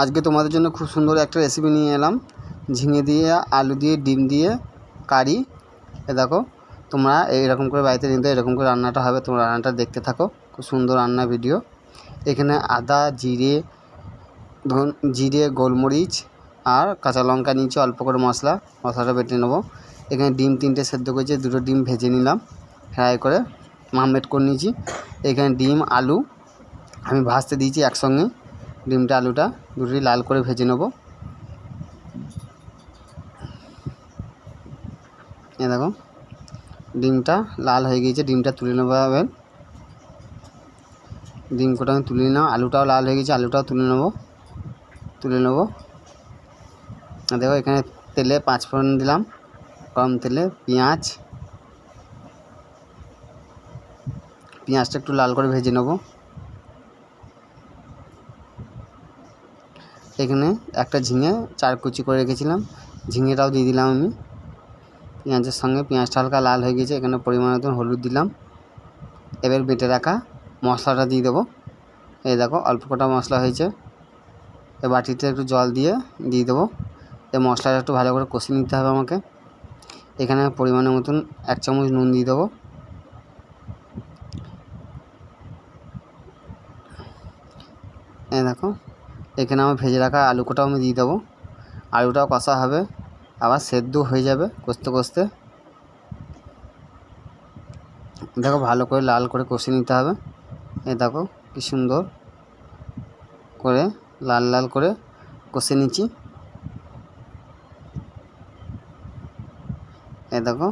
আজকে তোমাদের জন্য খুব সুন্দর একটা রেসিপি নিয়ে এলাম। ঝিঙে দিয়ে, আলু দিয়ে, ডিম দিয়ে, কারি। এ দেখো, তোমরা এইরকম করে বাড়িতে নিতে, এরকম করে রান্নাটা হবে, তোমরা রান্নাটা দেখতে থাকো। খুব সুন্দর রান্না ভিডিও এখানে আদা, জিরে, ধন, জিরে, গোলমরিচ আর কাঁচা লঙ্কা নিয়েছি, অল্প করে মশলা, মশলাটা বেটে নেব। এখানে ডিম তিনটে সেদ্ধ করেছি, দুটো ডিম ভেজে নিলাম, ফ্রাই করে মামলেট করে নিয়েছি। এখানে ডিম, আলু আমি ভাজতে দিয়েছি একসঙ্গে। ডিমটা, আলুটা দুটোই লাল করে ভেজে নেব। এ দেখো, ডিমটা লাল হয়ে গিয়েছে, ডিমটা তুলে নেব এবার। ডিম কটা আমি তুলে নিলাম, আলুটাও লাল হয়ে গেছে আলুটাও তুলে নেব তুলে নেব। দেখো, এখানে তেলে পাঁচ ফোড়ন দিলাম, কম তেলে পেঁয়াজ। পেঁয়াজটা একটু লাল করে ভেজে নেব। এখানে একটা ঝিঙে চার কুচি করে রেখেছিলাম। ঝিঙেটাও দিয়ে দিলাম আমি। পেঁয়াজের সঙ্গে পেঁয়াজটা হালকা লাল হয়ে গেছে, এখানে পরিমাণ মতন হলুদ দিলাম। এবার বেটে রাখা মশলাটা দিয়ে দেবো। এই দেখো, অল্প কটা মশলা হয়েছে। এ বাটিতে একটু জল দিয়ে দিয়ে দেবো। এই মশলাটা একটু ভালো করে কষিয়ে নিতে হবে আমাকে। এখানে পরিমাণের মতন এক চামচ নুন দিয়ে দেবো। এই দেখো এখানে আমার ভেজে রাখা আলু কোটাও আমি দিয়ে দেবো। আলুটাও কষা হবে, আবার সেদ্ধ হয়ে যাবে কষতে কষতে। দেখো ভালো করে লাল করে কষে নিতে হবে। এ দেখো কী সুন্দর করে লাল লাল করে কষে নিচ্ছি। এ দেখো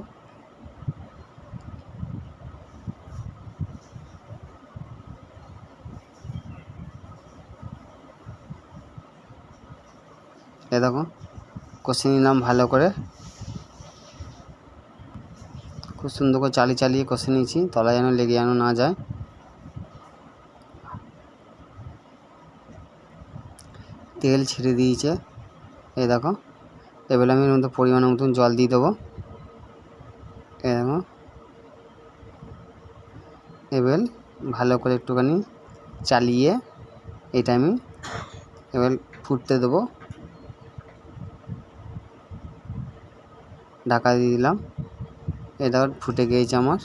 এ দেখো, কষে নিলাম ভালো করে। খুব সুন্দর করে চালিয়ে চালিয়ে কষে নিয়েছি তলা যেন লেগে যেন না যায়। তেল ছেড়ে দিয়েছে এ দেখো। এবার আমি মধ্যে পরিমাণ মতন জল দিয়ে দেবো। এই দেখো। এবার ভালো করে একটুখানি চালিয়ে এটা আমি এবার ফুটতে দেবো। ঢাকা দিয়ে দিলাম। এটা ফুটে গিয়েছে আমার।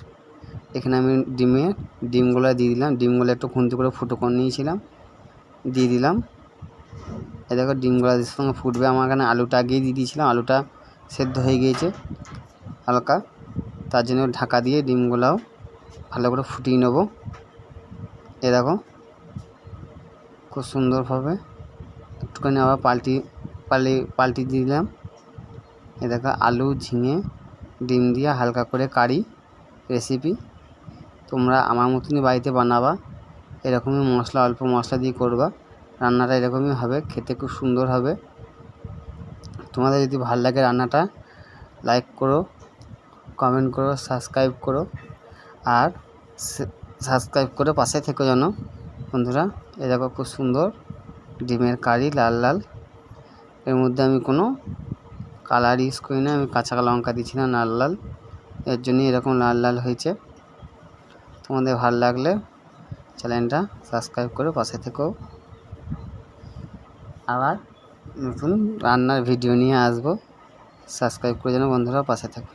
এখানে আমি ডিমে ডিমগুলো দিয়ে দিলাম। ডিমগুলো একটু খুন্তি করে ফুটো করে নিয়েছিলাম। দিয়ে দিলাম। এ দেখো, ডিমগুলো সঙ্গে ফুটবে, আমার এখানে আলুটা আগেই দিয়ে দিয়েছিলাম। আলুটা সেদ্ধ হয়ে গিয়েছে হালকা। তার জন্য ঢাকা দিয়ে ডিমগুলাও ভালো করে ফুটিয়ে নেব। এ দেখো, খুব সুন্দরভাবে একটুখানি আবার পাল্টি পাল্টি পাল্টি দিয়ে দিলাম। এ দেখো, আলু, ঝিঙে, ডিম দিয়ে হালকা করে কারি রেসিপি তোমরা আমার মতনই বাড়িতে বানাবা, এরকমই মশলা, অল্প মশলা দিয়ে করবা। রান্নাটা এরকমই হবে, খেতে খুব সুন্দর হবে। তোমাদের যদি ভালো লাগে রান্নাটা লাইক করো কমেন্ট করো সাবস্ক্রাইব করো, আর সাবস্ক্রাইব করে পাশে থেকো যেন। বন্ধুরা, এ দেখো খুব সুন্দর ডিমের কারি, লাল লাল। এর মধ্যে আমি কোনো কালার ইউজ করি না, আমি কাঁচা লঙ্কা না, লাল লাল। এর জন্যই এরকম লাল লাল হয়েছে। তোমাদের ভালো লাগলে চ্যানেলটা সাবস্ক্রাইব করে পাশে থেকেও আবার নতুন রান্নার ভিডিও নিয়ে আসব। সাবস্ক্রাইব করে যেন বন্ধুরা পাশে থাকো।